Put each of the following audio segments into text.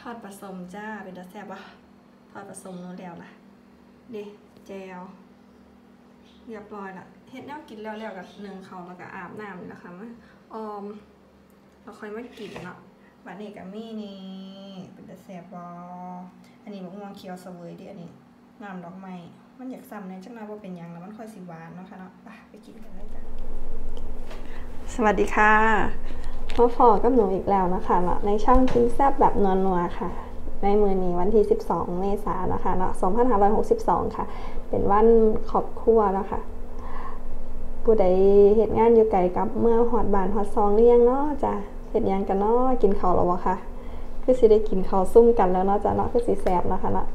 ทอดผสมจ้าเป็นตาแซ่บปะทอดผสมนู้นแล้วล่ะเดิแจวเรียบร้อยละเฮ็ดแนวกินแล้วแล้วกับหนึ่งเขาแล้วก็อาบน้ำนี่แหละค่ะมาออมเราค่อยมากินเนาะบัดนี้กับมี่นี่เป็นตาแซ่บบออันนี้มะม่วงเขียวเสวยดิอันนี้น้ำดอกไม้มันอยากซ้ำในจังหน่อยว่าเป็นยังแล้วมันค่อยสิหวานเนาะค่ะเนาะไปไปกินกันเลยจ้ะสวัสดีค่ะ มาฟอกับหนูอีกแล้วนะคะเนาะในช่องกินแซบแบบนัวๆค่ะ ในมือนี้วันที่ 12 เมษายนนะคะเนาะ2562 ค่ะ เป็นวันขอบครัวแล้วค่ะผู้ใดเหตุงานอยู่ไกลกับเมื่อหอดบานหอดซองหรือยังเนาะจ้ะเหตุยังกันเนาะกินข้าวแล้ววะค่ะ คือสิได้กินข้าวซุ่มกันแล้วเนาะจ้ะเนาะคือสิแซบนะคะเนาะ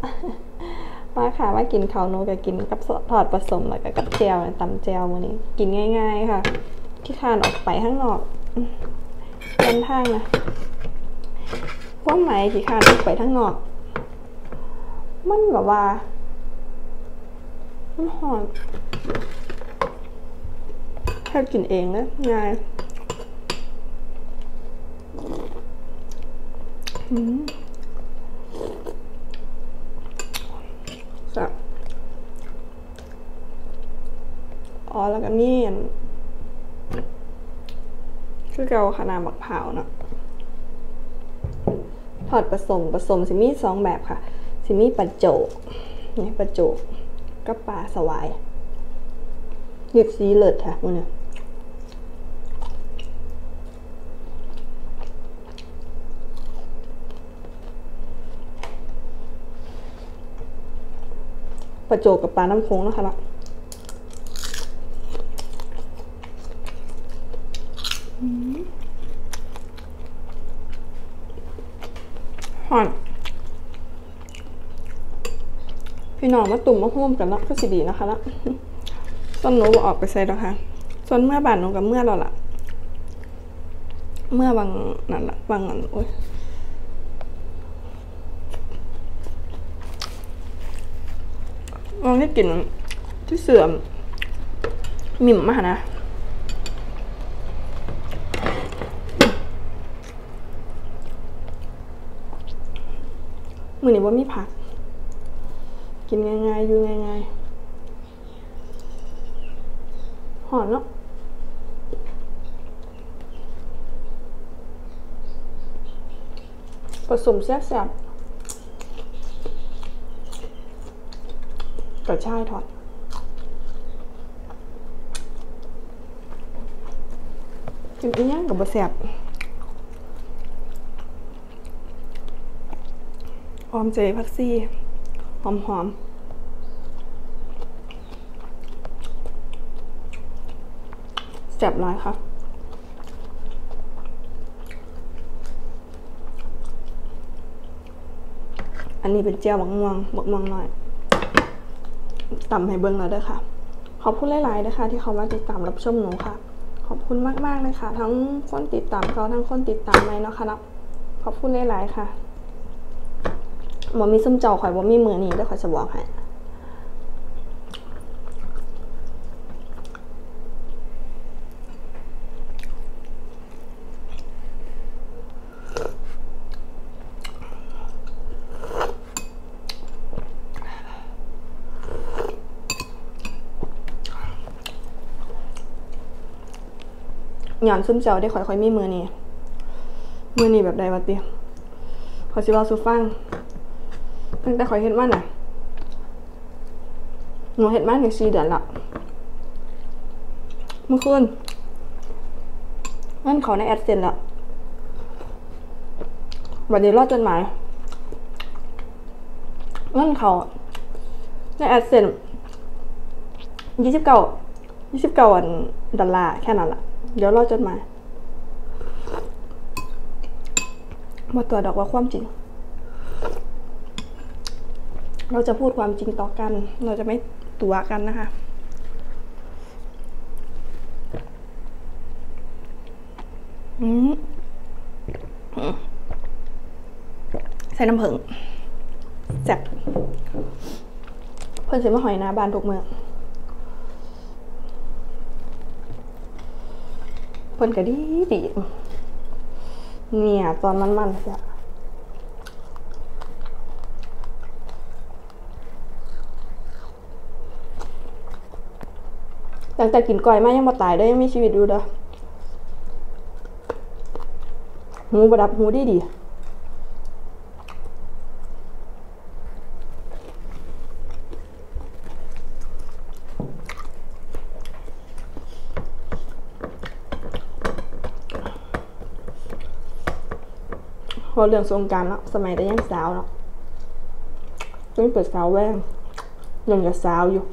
มาค่ะมากินข้าวนูกับกินกับทอดผสมแล้วก็กับแจวตำแจวมื้อนี้ กินง่าย ๆ ค่ะ ที่คานออกไปข้างนอก เดินทางนะว่าไหมที่คานออกไปทั้งนอก มันแบบว่า มันหอนแค่กินเองนะง่ายอืมสับอ๋อแล้วก็นี่อัน คือเกาขนาดบักเผาวเนาะทอดผสมผสมสิมีสองแบบค่ะ สิมีปลาโจกนี่ปลาโจกกับปลาสวายหยิบสีเลิศค่ะมันเนี่ยปลาโจกกับปลาน้ำโค้งนะคะละ หอนพี่น้องมาตุ่มมาห่มกันเนาะก็สิดีนะคะละต้นหนูบ่ออกไปใส่แล้วค่ะ ส่วนเมื่อบานหนูกับเมื่อเราละเมื่อบางนั่นละบางอันโอ้ยลองได้กลิ่นที่เสื่อมหมิ่มมากนะ มือนี้ว่ามีผัก กินง่ายๆ อยู่ง่ายๆหอนเนาะผสมแซ่บๆกระชายทอดกินอีหยังกับบะแซ่บ อมเจพักซี่ หอมหอมแซ่บร้ายค่ะอันนี้เป็นเจียวบักม่วงบักม่วงน้อยต่ำให้เบิ้งแล้วด้วยค่ะ ขอบคุณหลายๆนะคะ ที่เขามาติดตามรับชมหนูค่ะ ขอบคุณมากๆเลยค่ะ ทั้งคนติดตามเขาทั้งคนติดตามไหมเนาะค่ะนะขอบคุณหลายๆค่ะ บ่มีซุ่มเจ้าข่อยบ่มีมือนี้เด้อข่อยจะบอกให้หย่อนซุ่มเจ้าได้ข่อยข่อยมีมือนี้มือนี้แบบใดวะเตี้ยขอสิว้าสูฟัง แต่ขอยเห็นมันอะหนูเห็นมันอยู่สี่เดือนละเมื่อคืนมันเขาในแอดเซนละวันนี้รอดจดหมายเงินเขาในแอดเซนยี่สิบเก้ายี่สิบเก้าวันดอลลาร์แค่นั้นละเดี๋ยวรอจดหมายมาตัวจดอกว่าความจริง เราจะพูดความจริงต่อกัน เราจะไม่ตัวกันนะคะ อืมใส่น้ำผึ้งแซ่บเพื่อนสิมาหอยนาบานทุกเมือง เพื่อนก็ดีดี เนี่ย ตอนมันๆจ้ะ ตั้งแต่กินก้อยมายังมาตายได้ยังมีชีวิตอยู่เด้อหูประดับหูดีดีพอเรื่องสงการเนาะสมัยแต่ยังสาวเนาะยังเปิดสาวแว่งยังกับสาวอยู่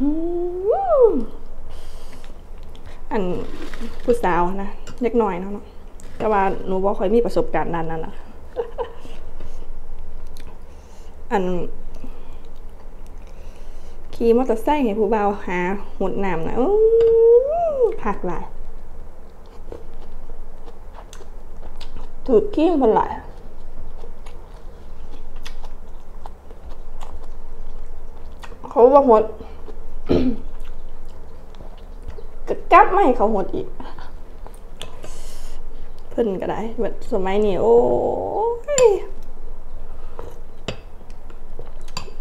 อืมอัน ผู้สาวนะเล็กน้อยเนาะเนาะแต่ว่าหนูบ่ค่อยมีประสบการณ์นั้นนั่นนะอันขี่มอเตอร์ไซค์ให้ผู้บ่าวหาหดน้ำนะอู้คักหลายถือขี้มันหลายเขาว่าหดก็กลับไม่เขาหดอีก เพิ่นก็ได้แบบสมัยนี้โอ้ย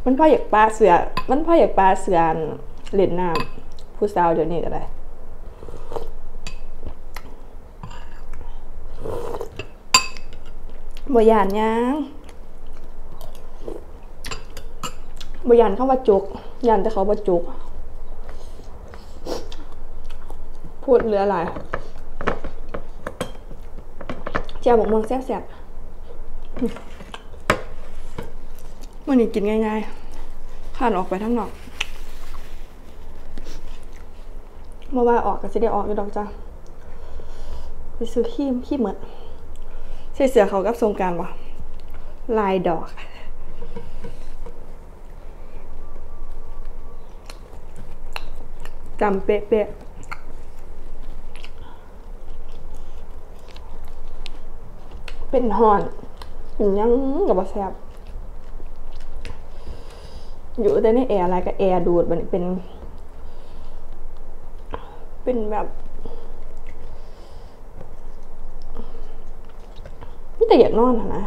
มันพ่ออยากปลาเสือ มันพ่ออยากปลาเสืออันเล่นน้ำผู้สาวเดี๋ยวนี้ก็ได้บยานหยังบยานเข้าว่าจุกยานแต่เขาว่าจุก พูดเหลืออะไร เจียวบกม่วงแซ่บๆวันนี้กินง่ายๆผ่านออกไปทั้งนอกเมื่อว่าออกก็จะได้ออกอยู่ดอกจ้าไปซื้อขี้ขี้เหมือนใส่เสือเขากับทรงการวะลายดอกจำเป๊ะๆ เป็นหอนกินยังกับบแซบอยู่แต่ในแอร์อะไรก็แอร์ดูดมันเป็น เป็นแบบไม่แต่อยากนอนอะนะ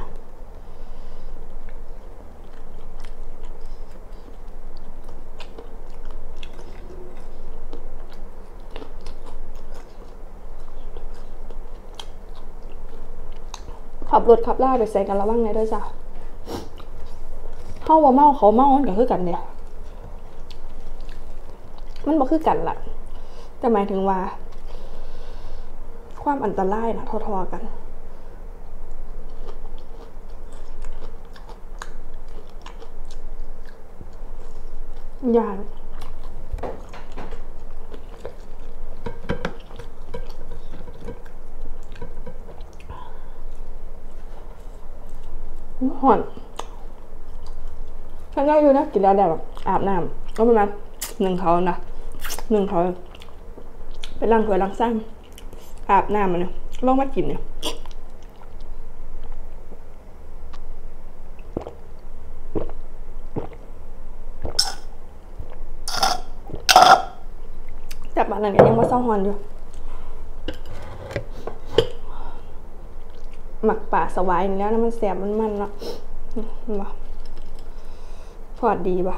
ขับรถขับล่าไปใส่กันระวังไงด้วยจ้ะเข้าว่าเมาเขาเมามันก็คือกันเนี่ยมันบ่คือกันล่ะ แต่หมายถึงว่า ความอันตรายนะทอๆกันยาน ห่อนฉันก็อยู่นะกินแล้วแบบอาบน้ำก็ประมาณหนึ่งเขานะหนึ่งเขาไปล้างถ้วยล้างซ้ำอาบน้ำมันเนี่ยลองมากินเนี่ยแต่บ้านนั้นก็ยังว่าเศร้าหอนอยู่ หมักป่าสวายนี่แล้วนะมันแสบมันมันเนาะบ่ทอดดีป่ะ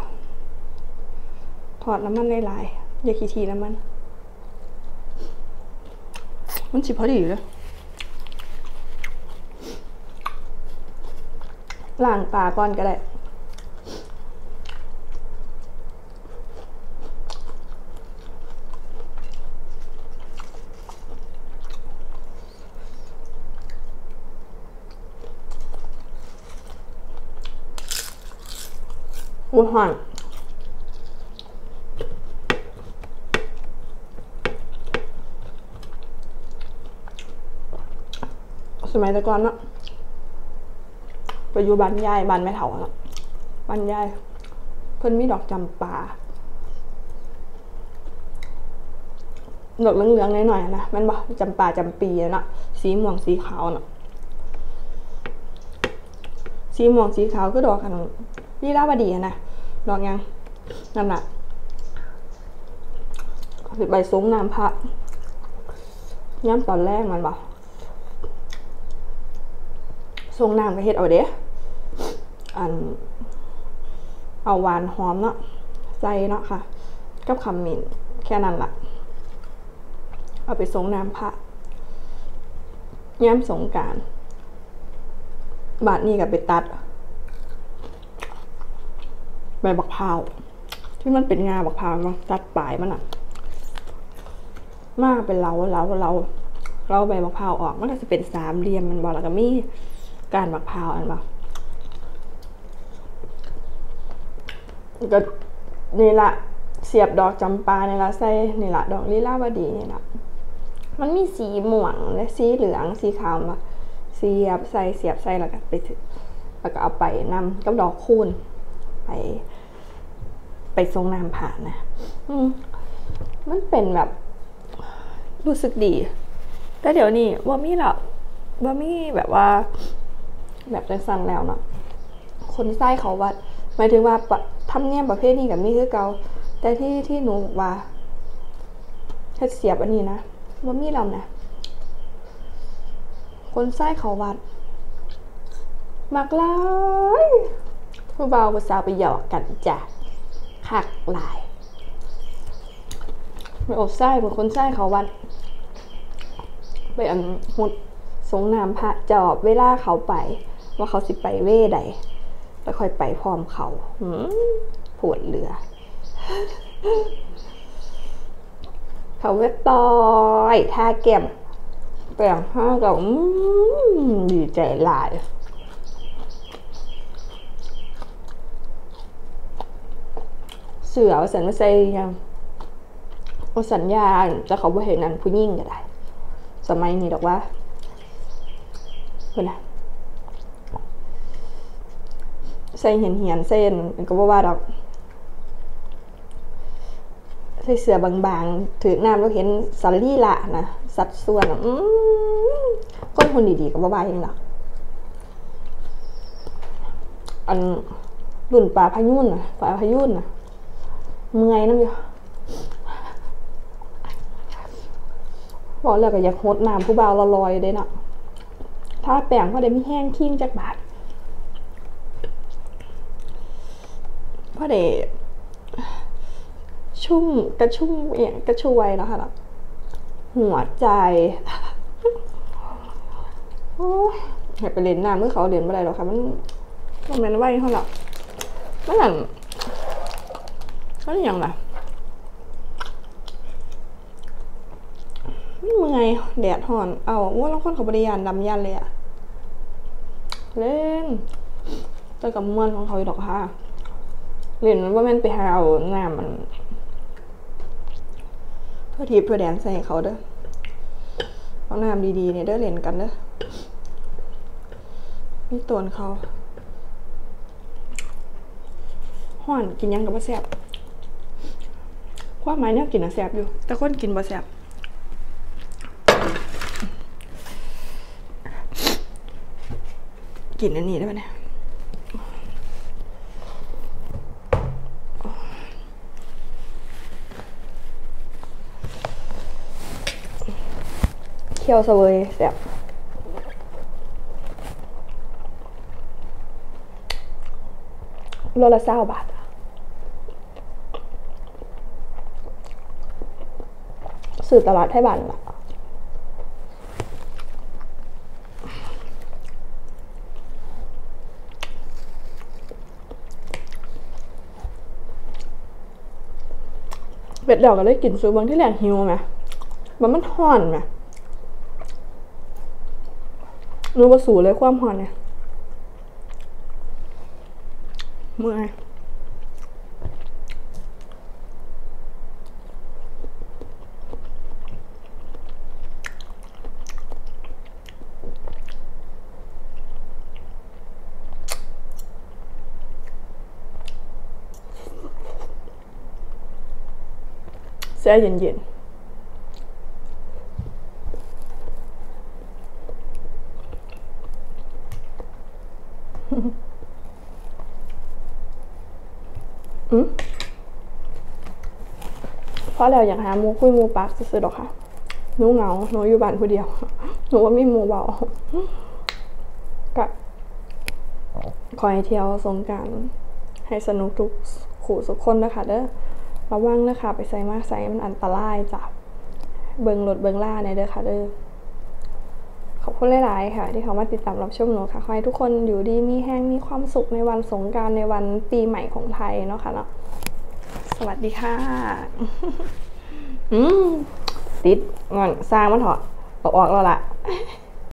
ทอดน้ำมันหลายๆอย่าขี้ทีน้ำมัน มันสิพอดีเลยล้างปลาก่อนก็ได้ อุ้ยห่อนสมัยแต่ก่อนเนาะไปอยู่บ้านยายบ้านแม่เฒ่าอะบ้านยาย เพิ่นมีดอกจำปาดอกเหลืองๆหน่อยๆนะแมันบ่จำปาจำปีอะเนาะสีม่วงสีขาวเนาะสีม่วงสีขาวคือดอกกันลีลาวดีอะนะ ดอกยังนั่นน่ะสิใบสูงน้ำพระย้ำตอนแรกมันบ่ทรงน้ำก็เฮ็ดเอาเด้อัน เอาหวานหอมเนาะใส่เนาะค่ะ กับขมิ้นแค่นั้นละเอาไปสงน้ำพระย้ำสงการ บาทนี้กับไปตัด ใบบักพร้าวที่มันเป็นงาบักพร้าวมาตัดปลายมันอะมากเป็นเราเราเราเราใบบักพร้าวออกมันก็จะเป็นสามเหลี่ยมมันบอกแล้วก็มีการบักพร้าวอันบอกก็นี่ละเสียบดอกจำปานี่ละใส่นี่ละดอกลิลาวดีนี่ละมันมีสีม่วงและสีเหลืองสีขาวมาเสียบใส่เสียบใส่แล้วก็ไปแล้วก็เอาไปนำกับดอกคูณ ไป ไปทรงน้ำผ่านนะมันเป็นแบบรู้สึกดี แต่เดี๋ยวนี้ว่ามีหรอกว่ามีแบบว่า แบบจังสันแล้วเนาะคนไส้เขาวัดหมายถึงว่าทำเนียมประเภทนี้กับนี่คือเกาแต่ที่ที่หนูว่าเฮ็ดเสียบอันนี้นะว่ามีเรานะคนไส้เขาวัดมักหลาย ผู้เบาผู้สาวไปหยอกกันจ้ะคักหลายไปอบไส้เป็นคนไส้เขาวัด ไปอันหุดสงน้ำพระจอบเวลาเขาไป ว่าเขาสิไปเว่ใดแล้วค่อยไปพร้อมเขาหืปวดเรือ เขาเว็บตอยท่าเก็บแปลงห้ากับดีใจหลาย เสือเอาสันมาใส่ยังเอาสัญญาณจะเขาบ่เห็นนั่นผู้ยิ่งก็ได้ สมัยนี้ดอกว่าเพื่อนนะใส่เหียนเหียนเส้นก็ว่าว่าดอกใส่เสือบางๆ ถือน้ำเราเห็นสันลี่ละนะสัดส่วนอืมก้นคนดีๆก็บ่ว่ายังหรอกอันรุ่นปลาพายุนนะปลาพายุนนะ เมื่อยน้ำอยู่บอกเลยก็อยากโฮดน้ำผู้บ่าวลอยๆได้เนาะถ้าแป้งพอได้มีแห้งทิ้งจากบาทพอได้ชุ่มกระชุ่มเอียงกระชวยเนาะค่ะหัวใจโอ้ยากไปเล่นน้ำเมื่อเขาเล่นไม่ได้หรอกค่ะ มันมันเป็นไว้เท่าหร่มันหลัง มันอย่างไรเมื่อยแดดห่อน เอาว่าแล้วคนเขาบริยานดำยันเลยอะเล่นเจอกับมวนของเขาดอกค่ะเล่นว่ามันไปหาเอาน้ำมัน เพื่อทีเพื่อแดนใส่เขาเด้อเอาน้ำดีๆเนี่ยเด้อเล่นกันเด้อนี่ตัวเขาห่อนกินยังกับบ่าแซ่บ วามหมายเนี่ยกินอะแซ่บอยู่ แต่คนกินบ่แซ่บกินอันนี้ได้ไหมเนี่ยเคี่ยวเสวยแซ่บโลละเศร้าบาท สื่อตลาดไทยบ้านล่ะเป็ดดอกก็เลยกลิ่นซูบางที่แหลงหิวไหมมันมันห่อนไหมรู้ว่าสูเลยความห่อนเนี่ยเมื่อย เย็นๆอืมเพราะแล้วอยากหาหมูคุยหมูปักซื้อๆดอกค่ะหนูเหงาหนูอยู่บ้านคนเดียวหนูว่ามีหมูเบากะคอยเที่ยวสงกรารให้สนุกทุกขู่ทุกคนนะคะเด้อ ระวังนะคะ ไปใส่มากใส่มันอันตรายจ้ะ เบิงรถเบิงล่าในเด้อค่ะเด้อขอบคุณหลาย ๆ ค่ะ ที่เขามาติดตามรับชมหนูค่ะขอให้ทุกคนอยู่ดีมีแห้งมีความสุขในวันสงกรารในวันปีใหม่ของไทยเนาะค่ะเนาะสวัสดีค่ะอืมติดงอนสร้างมันเถอะอออกแล้วล่ะ